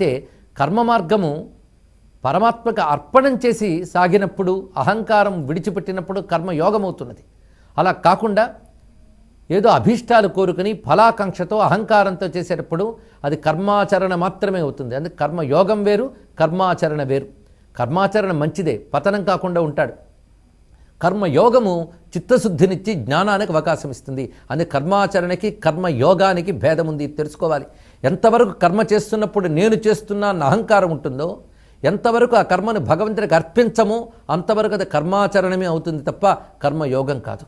అంటే కర్మ మార్గము పరమాత్మకు అర్పణం చేసి సాగినప్పుడు అహంకారం విడిచిపెట్టినప్పుడు కర్మ యోగమవుతున్నది అలా కాకుండా ఏదో అభీష్టాలు కోరుకుని ఫలాకాంక్షతో అహంకారంతో చేసేటప్పుడు అది కర్మాచరణ మాత్రమే అవుతుంది. అందుకే కర్మయోగం వేరు కర్మాచరణ వేరు. కర్మాచరణ మంచిదే. పతనం కాకుండా ఉంటాడు. కర్మయోగము చిత్తశుద్ధినిచ్చి జ్ఞానానికి అవకాశం ఇస్తుంది అది కర్మాచరణకి కర్మ యోగానికి భేదం ఉంది తెలుసుకోవాలి. ఎంతవరకు కర్మ చేస్తున్నప్పుడు నేను చేస్తున్నా అన్న అహంకారం ఉంటుందో ఎంతవరకు ఆ కర్మను భగవంతుడికి అర్పించమో అంతవరకు అది కర్మాచరణమే అవుతుంది తప్ప కర్మయోగం కాదు.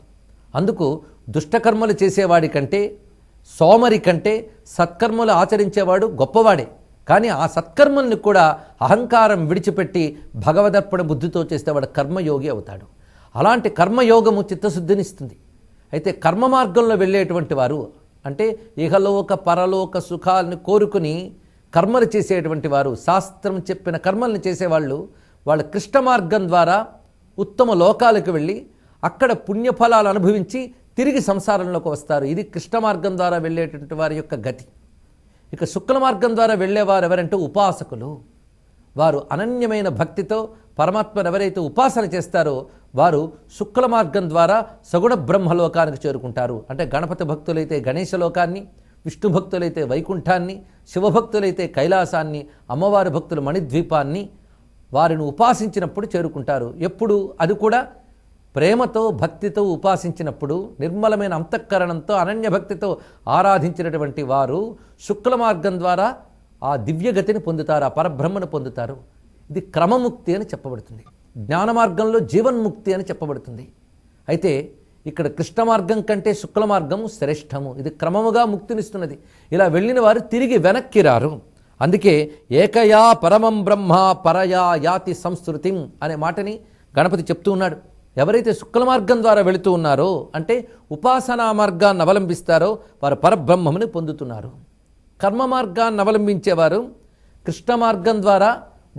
అందుకు దుష్టకర్మలు చేసేవాడి కంటే సోమరి కంటే సత్కర్మలు ఆచరించేవాడు గొప్పవాడే. కానీ ఆ సత్కర్మల్ని కూడా అహంకారం విడిచిపెట్టి భగవదర్పణ బుద్ధితో చేస్తే వాడు కర్మయోగి అవుతాడు. అలాంటి కర్మయోగము చిత్తశుద్ధినిస్తుంది. అయితే కర్మ మార్గంలో వెళ్ళేటువంటి వారు అంటే ఇహలోక పరలోక సుఖాలను కోరుకుని కర్మలు చేసేటువంటి వారు శాస్త్రం చెప్పిన కర్మల్ని చేసేవాళ్ళు వాళ్ళ కృష్ణ మార్గం ద్వారా ఉత్తమ లోకాలకు వెళ్ళి అక్కడ పుణ్యఫలాలు అనుభవించి తిరిగి సంసారంలోకి వస్తారు. ఇది కృష్ణ మార్గం ద్వారా వెళ్ళేటువంటి వారి యొక్క గతి. ఇక శుక్ల మార్గం ద్వారా వెళ్ళేవారు ఎవరంటే ఉపాసకులు. వారు అనన్యమైన భక్తితో పరమాత్మను ఎవరైతే ఉపాసన చేస్తారో వారు శుక్ల మార్గం ద్వారా సగుణ బ్రహ్మలోకానికి చేరుకుంటారు. అంటే గణపతి భక్తులైతే గణేశ లోకాన్ని విష్ణు భక్తులైతే వైకుంఠాన్ని శివభక్తులైతే కైలాసాన్ని అమ్మవారి భక్తులు మణిద్వీపాన్ని వారిని ఉపాసించినప్పుడు చేరుకుంటారు. ఎప్పుడు? అది కూడా ప్రేమతో భక్తితో ఉపాసించినప్పుడు నిర్మలమైన అంతఃకరణంతో అనన్య భక్తితో ఆరాధించినటువంటి వారు శుక్ల మార్గం ద్వారా ఆ దివ్యగతిని పొందుతారు ఆ పరబ్రహ్మను పొందుతారు. ఇది క్రమముక్తి అని చెప్పబడుతుంది. జ్ఞాన మార్గంలో జీవన్ముక్తి అని చెప్పబడుతుంది. అయితే ఇక్కడ కృష్ణ మార్గం కంటే శుక్ల మార్గము శ్రేష్టము. ఇది క్రమముగా ముక్తినిస్తున్నది. ఇలా వెళ్ళిన వారు తిరిగి వెనక్కి రారు అందుకే ఏకయా పరమం బ్రహ్మ పరయా యాతి సంస్కృతిం అనే మాటని గణపతి చెప్తూ ఉన్నాడు. ఎవరైతే శుక్ల మార్గం ద్వారా వెళుతూ ఉన్నారో అంటే ఉపాసనా మార్గాన్ని అవలంబిస్తారో వారు పరబ్రహ్మముని పొందుతున్నారు. కర్మ మార్గాన్ని అవలంబించేవారు. కృష్ణ మార్గం ద్వారా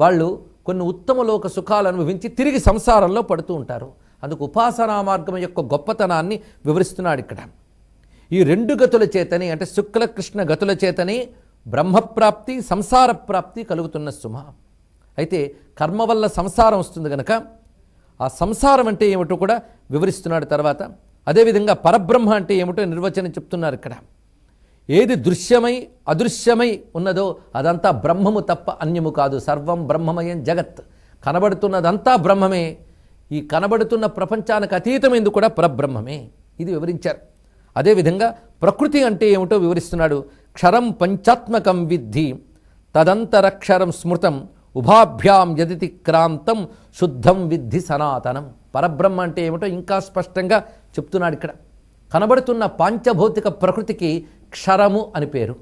వాళ్ళు కొన్ని ఉత్తమ లోక సుఖాలు అనుభవించి తిరిగి సంసారంలో పడుతూ ఉంటారు. అందుకు ఉపాసనా మార్గం యొక్క గొప్పతనాన్ని వివరిస్తున్నాడు ఇక్కడ. ఈ రెండు గతుల చేతని అంటే శుక్ల కృష్ణ గతుల చేతని బ్రహ్మప్రాప్తి సంసార ప్రాప్తి కలుగుతున్న సుమ. అయితే కర్మ వల్ల సంసారం వస్తుంది కనుక ఆ సంసారం అంటే ఏమిటో కూడా వివరిస్తున్నాడు తర్వాత. అదేవిధంగా పరబ్రహ్మ అంటే ఏమిటో నిర్వచనం చెప్తున్నారు ఇక్కడ. ఏది దృశ్యమై అదృశ్యమై ఉన్నదో అదంతా బ్రహ్మము తప్ప అన్యము కాదు. సర్వం బ్రహ్మమయం జగత్. కనబడుతున్నదంతా బ్రహ్మమే. ఈ కనబడుతున్న ప్రపంచానికి అతీతమైంది కూడా పరబ్రహ్మమే. ఇది వివరించారు. అదేవిధంగా ప్రకృతి అంటే ఏమిటో వివరిస్తున్నాడు. క్షరం పంచాత్మకం విద్ధి. తదంతరక్షరం స్మృతం. ఉభాభ్యాం యదితి క్రాంతం. శుద్ధం విద్ధి సనాతనం. పరబ్రహ్మ అంటే ఏమిటో ఇంకా స్పష్టంగా చెప్తున్నాడు ఇక్కడ. కనబడుతున్న పాంచభౌతిక ప్రకృతికి క్షరము అని పేరు.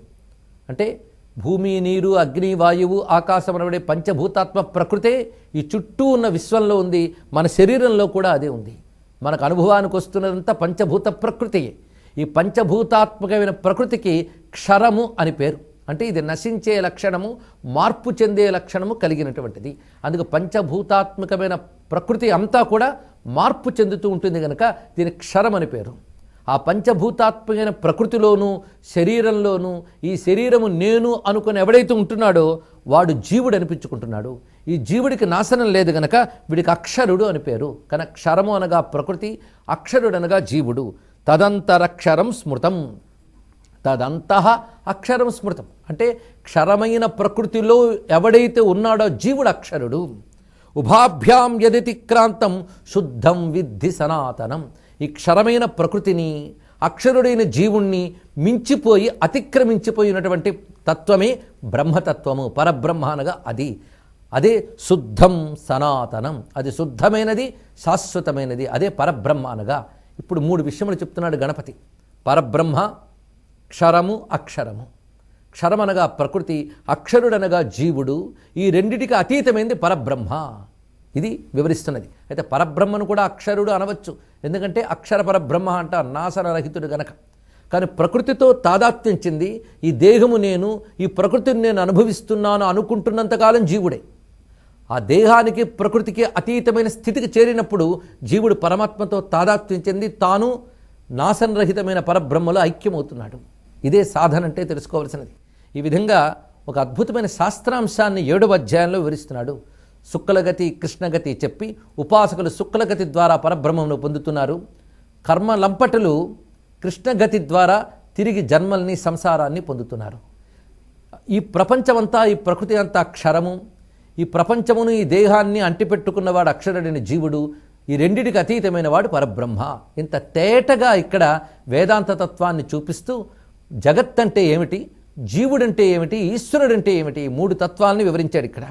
అంటే భూమి నీరు అగ్ని వాయువు ఆకాశం అనబడే పంచభూతాత్మ ప్రకృతే ఈ చుట్టూ ఉన్న విశ్వంలో ఉంది. మన శరీరంలో కూడా అదే ఉంది. మనకు అనుభవానికి వస్తున్నదంతా పంచభూత ప్రకృతియే. ఈ పంచభూతాత్మకమైన ప్రకృతికి క్షరము అని పేరు. అంటే ఇది నశించే లక్షణము మార్పు చెందే లక్షణము కలిగినటువంటిది. అందుకు పంచభూతాత్మకమైన ప్రకృతి అంతా కూడా మార్పు చెందుతూ ఉంటుంది కనుక దీని క్షరం అని పేరు. ఆ పంచభూతాత్మకమైన ప్రకృతిలోనూ శరీరంలోనూ ఈ శరీరము నేను అనుకుని ఎవడైతే ఉంటున్నాడో వాడు జీవుడు అనిపించుకుంటున్నాడు. ఈ జీవుడికి నాశనం లేదు గనక వీడికి అక్షరుడు అని పేరు. కనుక క్షరము అనగా ప్రకృతి అక్షరుడు అనగా జీవుడు. తదంతరక్షరం స్మృతం. తదంత అక్షరం స్మృతం. అంటే క్షరమైన ప్రకృతిలో ఎవడైతే ఉన్నాడో జీవుడు అక్షరుడు. ఉభాభ్యాం యదితిక్రాంతం శుద్ధం విద్ధి సనాతనం. ఈ క్షరమైన ప్రకృతిని అక్షరుడైన జీవుణ్ణి మించిపోయి అతిక్రమించిపోయినటువంటి తత్వమే బ్రహ్మతత్వము. పరబ్రహ్మ అనగా అది. అదే శుద్ధం సనాతనం. అది శుద్ధమైనది శాశ్వతమైనది. అదే పరబ్రహ్మ అనగా. ఇప్పుడు మూడు విషయములు చెప్తున్నాడు గణపతి. పరబ్రహ్మ క్షరము అక్షరము. క్షరమనగా ప్రకృతి అక్షరుడనగా జీవుడు. ఈ రెండిటికి అతీతమైంది పరబ్రహ్మ. ఇది వివరిస్తున్నది. అయితే పరబ్రహ్మను కూడా అక్షరుడు అనవచ్చు. ఎందుకంటే అక్షర పరబ్రహ్మ అంట నాసనరహితుడు గనక. కానీ ప్రకృతితో తాదాత్మ్యం చెంది ఈ దేహము నేను ఈ ప్రకృతిని నేను అనుభవిస్తున్నాను అనుకుంటున్నంతకాలం జీవుడే. ఆ దేహానికి ప్రకృతికి అతీతమైన స్థితికి చేరినప్పుడు జీవుడు పరమాత్మతో తాదాత్మ్యం చెంది తాను నాసనరహితమైన పరబ్రహ్మలో ఐక్యమవుతున్నాడు. ఇదే సాధన అంటే తెలుసుకోవాల్సినది. ఈ విధంగా ఒక అద్భుతమైన శాస్త్రాంశాన్ని ఏడవ అధ్యాయంలో వివరిస్తున్నాడు. శుక్లగతి కృష్ణగతి చెప్పి ఉపాసకులు శుక్లగతి ద్వారా పరబ్రహ్మను పొందుతున్నారు. కర్మ లంపటులు కృష్ణగతి ద్వారా తిరిగి జన్మల్ని సంసారాన్ని పొందుతున్నారు. ఈ ప్రపంచమంతా ఈ ప్రకృతి అంతా క్షరము. ఈ ప్రపంచమును ఈ దేహాన్ని అంటిపెట్టుకున్నవాడు అక్షరుడైన జీవుడు. ఈ రెండిటికి అతీతమైన వాడు పరబ్రహ్మ. ఇంత తేటగా ఇక్కడ వేదాంత తత్వాన్ని చూపిస్తూ జగత్ అంటే ఏమిటి జీవుడంటే ఏమిటి ఈశ్వరుడంటే ఏమిటి ఈ మూడు తత్వాలని వివరించాడు ఇక్కడ.